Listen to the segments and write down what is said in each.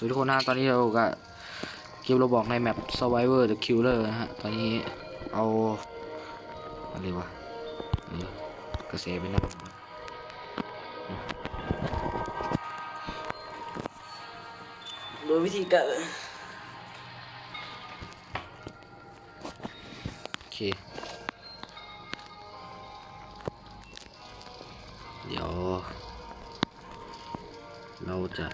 สวัสดีทุกคนนะตอนนี้เราก็เกมเราบอกในแมป Survivor the Killer นะฮะ ตอนนี้เอาอะไรวะเออกระเสไปนั่งโดยวิธีการโอเค เดี๋ยว เราจะ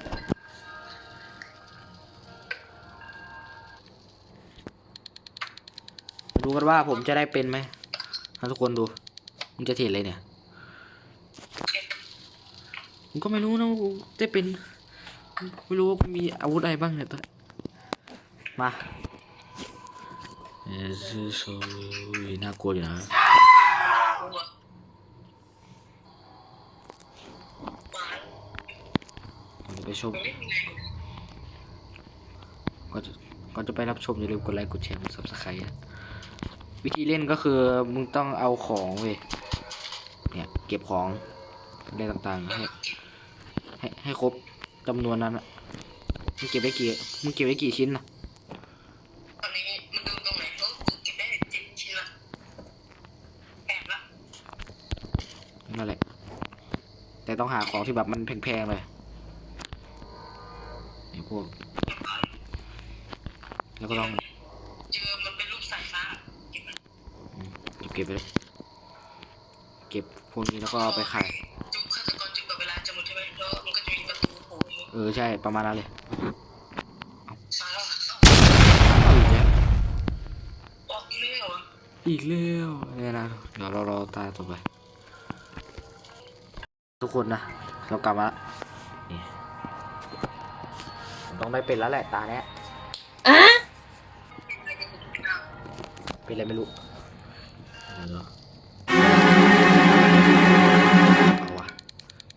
กันว่าผมจะได้เป็นไหมให้ทุกคนดูมันจะเห็นเลยเนี่ยผมก็ไม่รู้นะว่ากูได้เป็น ไม่รู้ว่ามีอาวุธอะไรบ้างเนี่ยตอนนี้มาเออโซน่ากลัวอยู่นะไปชมก็จะก่อนจะไปรับชมอย่าลืมกดไลค์กดแชร์กด subscribe นะ วิธีเล่นก็คือมึงต้องเอาของเว้ยเนี่ยเก็บของอะไรต่างๆให้ให้ให้ครบจำนวนนั้นอะมึงเก็บไว้กี่มึงเก็บไว้กี่ชิ้นนะตอนนี้มันดูตรงไหนก็เก็บได้เจ็ดชิ้นละแปดละนั่นแหละ แต่ต้องหาของที่แบบมันแพงๆเลยไอ้พวกแล้วก็ต้อง เจอมันเป็นรูปสายฟ้าเก็บมัน อืม เก็บไปเลยเก็บพวกนี้แล้วก็เอาไปขายจุกฆาตกรจุกกับเวลาจะหมดใช่ไหมแล้วมันก็จะมีประตูโผล่อยู่เออใช่ประมาณนั้นเลยสายแล้วเอาอีกแล้วออกเร็วอีกแล้วเนี่ยนะเดี๋ยวเรารอตาต่อไป ทุกคนนะ เรากลับมาละนี่ผมต้องได้เป็นแล้วแหละตาเนี้ยเป็นอะไรไม่รู้ เดี๋ยวเอาวะ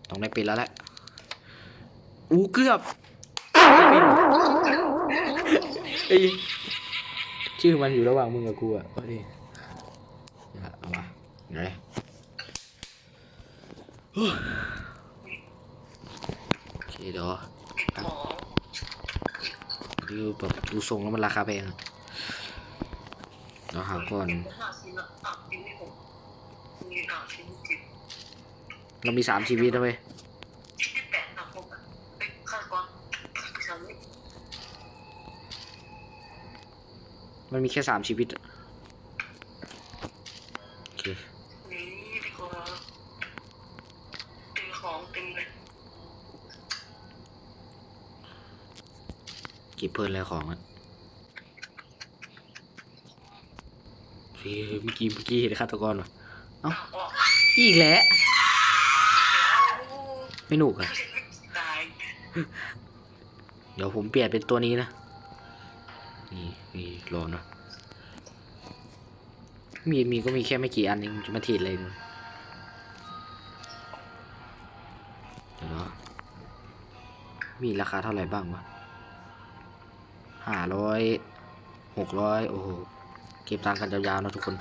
ต้องได้เป็นแล้วแหละอู้เกือบไม่เป็นไอ้ยชื่อมันอยู่ระหว่างมึงกับกูอะเอาดิเอามาเดี๋ยวเลยโอเคเดี๋ยวของดูแบบดูทรงแล้วมันราคาแพงอะเราหาก่อนห้าชิ้นละอะชิ้นที่หกมีอะชิ้นที่เจ็ดเรามีสามชีวิตนะเว้ยชิ้นที่แปดอะพวกอะเป็นฆาตกรไปทำนี่มันมีแค่สามชีวิตอะโอเคนี่ดีกว่าเต็มของเต็มเลยเก็บเพลินอะไรของอะ เฮ้ยเมื่อกี้เมื่อกี้เห็นฆาตกรวะเอ้าอะออกอีกแล้วแล้วไม่หนุกอะตายเดี๋ยวผมเปลี่ยนเป็นตัวนี้นะ นี่นี่รอนะมีดมีก็มีแค่ไม่กี่อันเองจะมาถีดเลยนะเดี๋ยวนะมีราคาเท่าไหร่บ้างวะห้าร้อยหกร้อยโอ้โห เก็บตังค์กันยาวๆนะทุกคน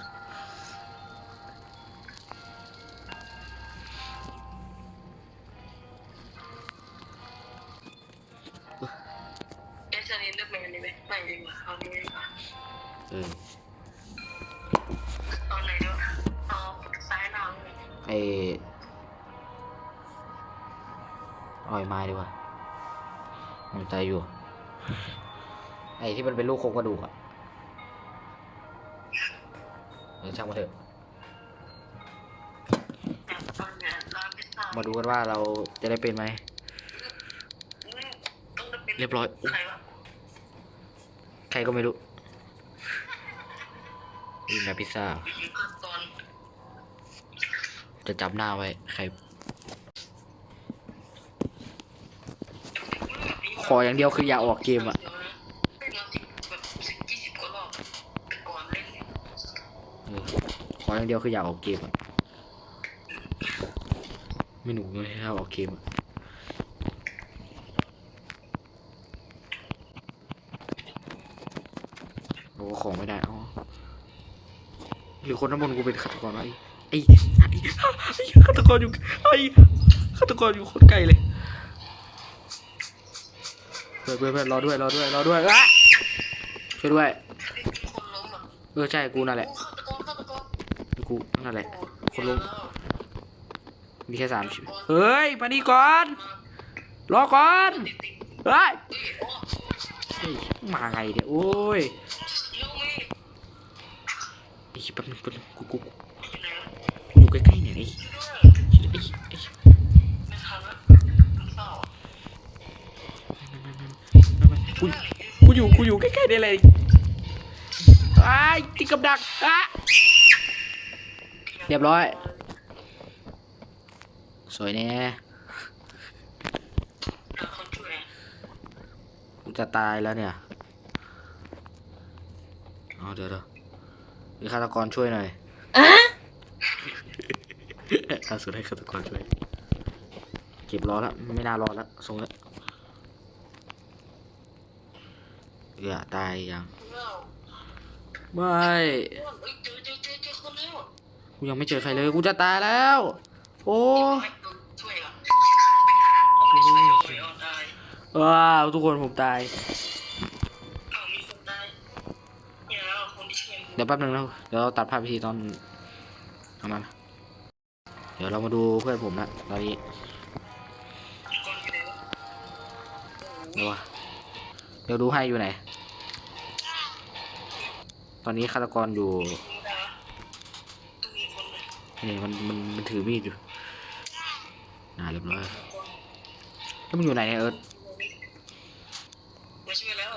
เอสเนเลือกแมนดีไหมไม่ดีกว่าเอานี้ดีกว่าเออตอนไหนเนาะเอาซ้ายล่างไออ่อยไม้ดีกว่ามันใจอยู่ ไอที่มันเป็นลูกโครงกระดูกอะ ช่างมาเถอะแบบตอนเนี้ยร้านพิซซ่ามาดูกันว่าเราจะได้เป็นไหมต้องได้เป็นเรียบร้อยใครวะใครก็ไม่รู้นี่แบบพิซซ่าขั้นตอนจะจับหน้าไว้ ใคร ขออย่างเดียวคืออย่าออกเกมอะ ขออย่างเดียวคืออยากออกเกมอะไม่หนุกเลยถ้าออกเกมอะโอ้ของไม่ได้อ๋อหรือคนน้ำมนกูเป็นฆาตกรวะไอ้ไอ้ไอ้ไอ้ฆาตกรอยู่ไอ้ฆาตกรอยู่โคนไกลเลยเพื่อนเพื่อนรอด้วยรอด้วยรอด้วยอะช่วยด้วยเป็นคนล้มอะเออใช่กูนั่นแหละ โอ้ฆาตกรฆาต กรกูนั่นแหละโอ้คนล้มเจอแล้วมีแค่สามชีวิตเฮ้ย มานี่ก่อน รอก่อนติดติดเฮ้ยเฮ้ยโอ้เฮ้ยมาไงเนี่ย โอ้ยเร็วไหมไอ้แป๊บนึงแป๊บนึงกูกูอยู่ไหนวะอยู่ใกล้ๆเนี่ยไอ้ช่วยด้วยไอ้ไอ้ไม่ทันแล้วมันเศร้าอะกูกูอยู่กูอยู่ใกล้ๆนี่เลยไอ้ายติดกับดักอะ เรียบร้อย สวยแน่หาคนช่วยอะกูจะตายแล้วเนี่ยเอาเดี๋ยวเดี๋ยวมีฆาตกรช่วยหน่อยล่าสุดให้ฆาตกรช่วย เก็บรอแล้วไม่น่ารอแล้วส่งแล้วอย่าตายยังเล่าไม่ กูยังไม่เจอใครเลยกูจะตายแล้ว โอ้โหเอาไปเอาตายว้าวทุกคนผมตายเดี๋ยวแป๊บนึงนะเดี๋ยวเราตัดภาพไปทีตอนเอามาเดี๋ยวเรามาดูเพื่อนผมนะตอนนี้ก่อนอยู่ไหนวะโอ้โหเดี๋ยววะเดี๋ยวดูให้อยู่ไหน ตอนนี้ฆาตกรอยู่ มีคนตายต้องมีค นเลยนี่มันมันมันถือมีดอยู่น่าเรียบร้อยแล้วมันอยู่ไหนเนี่ยเอิร์ธมาช่วยแล้ว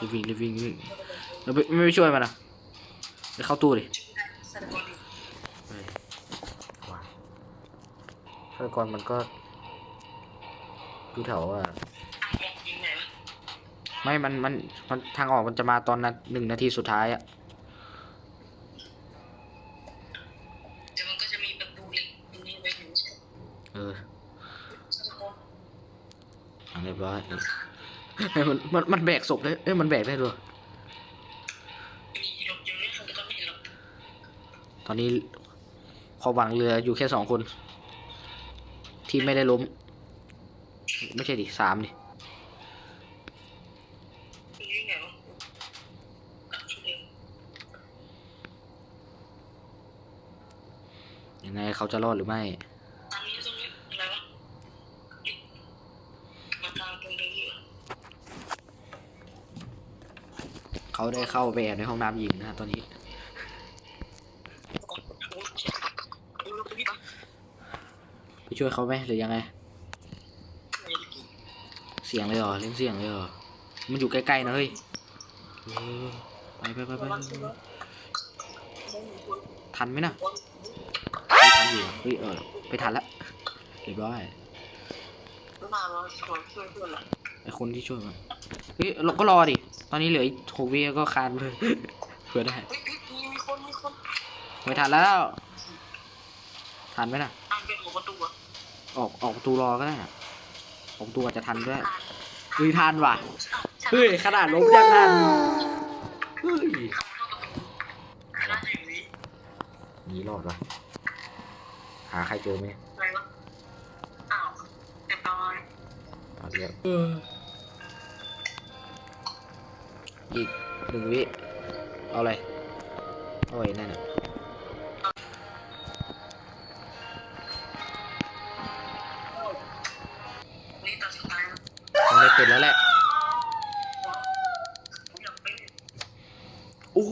รีบวิ่งรีบวิ่งรีบวิ่งแล้วไม่ไม่ไปช่วยมันนะไปเข้าตู้ดิสัตว์กรอยู่เฮ้ยว้าฆาตกรมันก็ดูแถวว่าอะบอกยิงไหนวะไม่ มัน มัน มัน ทางออกมันจะมาตอนนั้นหนึ่งนาทีสุดท้ายอะ แต่มันก็จะมีประตูเหล็กตรงนี้ไว้อยู่ใช่ไหม เออสัตว์กรอะเรียบร้อยเฮ้ยมันมันมันแบกศพได้เอ้ยมันแบกได้ด้วยมีหลบอยู่นี่เขาก็ไม่เห็นหรอกตอนนี้ความหวังเหลืออยู่แค่สองคน ที่ไม่ได้ล้ม ไม่ใช่ดิสามดิตรงนี้ไหนวะอะช่วยเร็วยังไงเขาจะรอดหรือไม่ ตรงนี้ตรงนี้อะไรวะนี่มาทางตรงนี้เหรอ เขา ได้เข้าไปแอบในห้องน้ำหญิงนะตอนนี้จะไปช่วยเขาไหมหรือยังไง เสียงเลยเหรอเล่นเสียงเลยเหรอ มันอยู่ใกล้ๆนะเฮ้ย ไปไปไปไปทันไหมนะไม่ทันอยู่เฮ้ยเออไปทันละเรียบร้อยมาเราช่วยช่วยเพื่อนละไอคนที่ช่วยมัน เฮ้ยเราก็รอดิ ตอนนี้เหลืออีกหกวิก็คานเลยเผื่อได้ เฮ้ยมีมีคนมีคนไม่ทันแล้ว ทันไหมน่ะ อ่านเป็นหัวประตูอะออกออกประตูรอก็ได้น่ะออกประตูอาจจะทันด้วยเฮ้ยทันว่ะ เฮ้ยขนาดล้มยังทันเฮ้ยน่าจะอยู่นี่หนีรอดว่ะหาใครเจอไหมอะไรวะอ้าวเรียบร้อย ตอนเดียวอี อีกหนึ่งวิ เอาอะไรเอาไว้นั่นน่ะนี่ตาสุดแล้วต้องได้ป็นแล้วแหละโอ้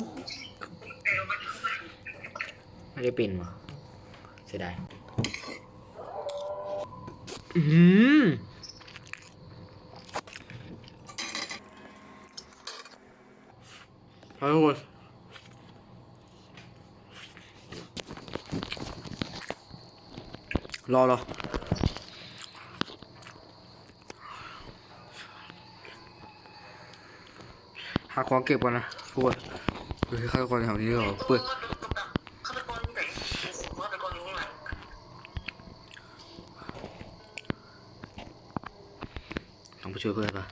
ไม่ได้ปไม่นว่ะเสียดายอืม ไปทุกคนรอรอหาของเก็บก่อนนะทุกคนเฮ้ยข้าวก่อนแถวนี้เหรอเปิดฆาตกรอยู่ไหนฆาตกรอยู่ข้างหลังต้องไปช่วยเพื่อนปะ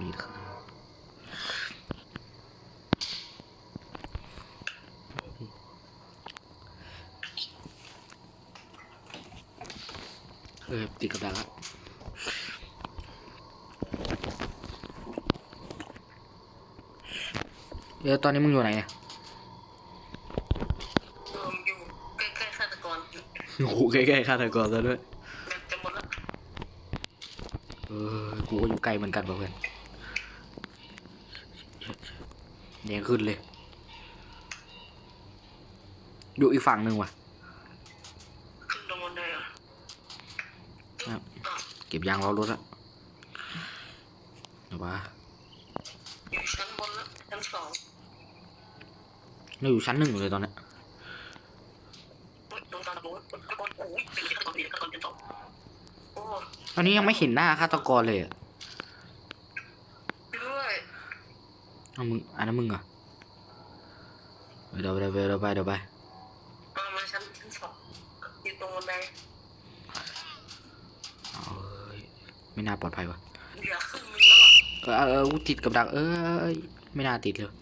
มีดครับ อติดกับดักแล้ว เออตอนนี้มึงอยู่ไหนเนี่ยรวมอยู่ใกล้ๆฆาตกรโอ้โหใกล้ๆฆาตกรแล้วด้วยแบบจะหมดแล้วเออกูก็อยู่ใกล้เหมือนกันเพื่อนแดงขึ้นเลย อยู่อีกฝั่งหนึ่งว่ะขึ้นตรงบนได้เหรอครับอ้าวเก็บยางล้อรถอะเอาวะอยู่ชั้นบนแล้วชั้นสอง เราอยู่ชั้นหนึ่งเลยตอนนี้ตอนนี้ยังไม่เห็นหน้าฆาตกรเลยอะเอามึงอันนั้นมึงเหรอเดี๋ยวเดี๋ยวเดี๋ยวไปเดี๋ยวไปมาชั้นชั้นสองอยู่ตรงบันไดเอาเอ้ยไม่น่าปลอดภัยวะเหลือครึ่งนึงแล้วอะเออเออเออกูติดกับดักเอ้ยไม่น่าติดเลย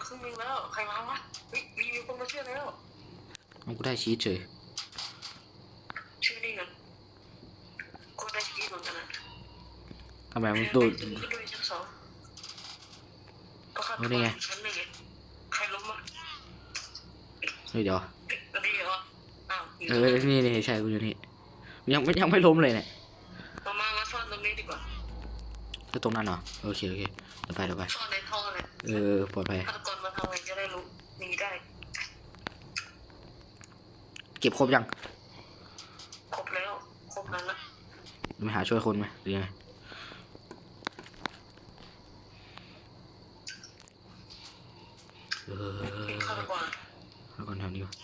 ลือครึ่งนึงแล้ว ใครมาวะเฮ้ยมีมีคนมาเชื่อแล้วเอากูได้ชีสเฉยชื่อนี่กันก็ได้ชีวิตเหมือนกันนะทำไมมึงโดดขึ้นด้วยชั้นสองก็ฆาตกเอารนี่ไงอยู่ชั้นหนึ่งไงใครล้มอะเฮ้ยเดี๋ยวก็ดีเหรออ้าวอยู่เอตรงอนั้นนี่นี่ใช่กูอยู่นี่ยังไม่ยังไม่ล้มเลยเนี่ยมามามาซ่อนตรงนี้ดีกว่าจะตรงนั้นเหรอโอเคโอเคเดี๋ยวไปเดี๋ยวไปซ่อนในท่อเลยเออปลอดภัย ฆาตกรมาทำไงจะได้รู้หนีได้ เก็บครบยังครบแล้วครบนั้นละไปหาช่วยคนไหมหรือยังไงเออเป็นฆาตกรแล้วก่อนทำนี้ก่อน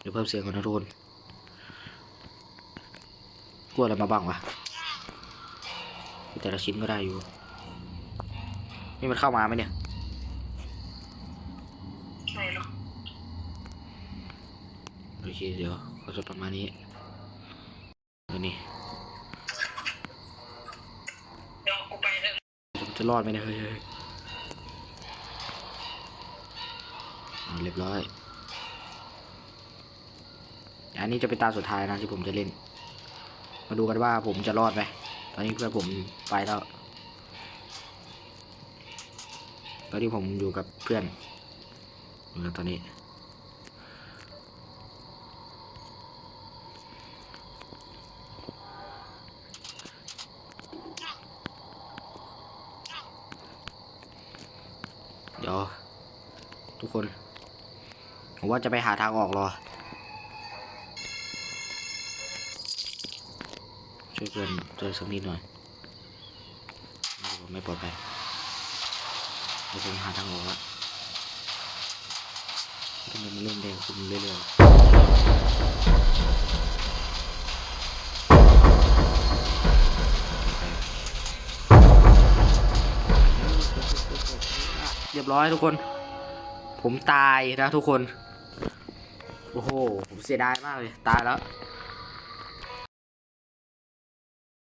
เดี๋ยวเพิ่มเสียงก่อนนะทุกคนกลัวอะไรมาบ้างวะแต่ละชิ้นก็ได้อยู่ นี่มันเข้ามาไหมเนี่ย ใช่หรอ โอ เคเดี๋ยวก็จะประมาณนี้ดี๋ยวนี้จะรอดไหมเนี่ยเฮ้ยเรียบร้อย อันนี้จะเป็นตาสุดท้ายนะที่ผมจะเล่น มาดูกันว่าผมจะรอดไหม ตอนนี้เพื่อนผมไปแล้ว ตอนนี้ผมอยู่กับเพื่อนอยู่ตอนนี้ เดี๋ยว ทุกคน ผม ว่าจะไปหาทางออกรอช่วยเพื่อนช่วยสักนิดหน่อยไม่ปลอดภัยเดี๋ยวผมหาทางออกแล้วทำไมมันเริ่มแดงขึ้นเรื่อยๆเรียบร้อยทุกคน ผมตายนะทุกคน โอ้โหผมเสียดายมากเลย ตายแล้ว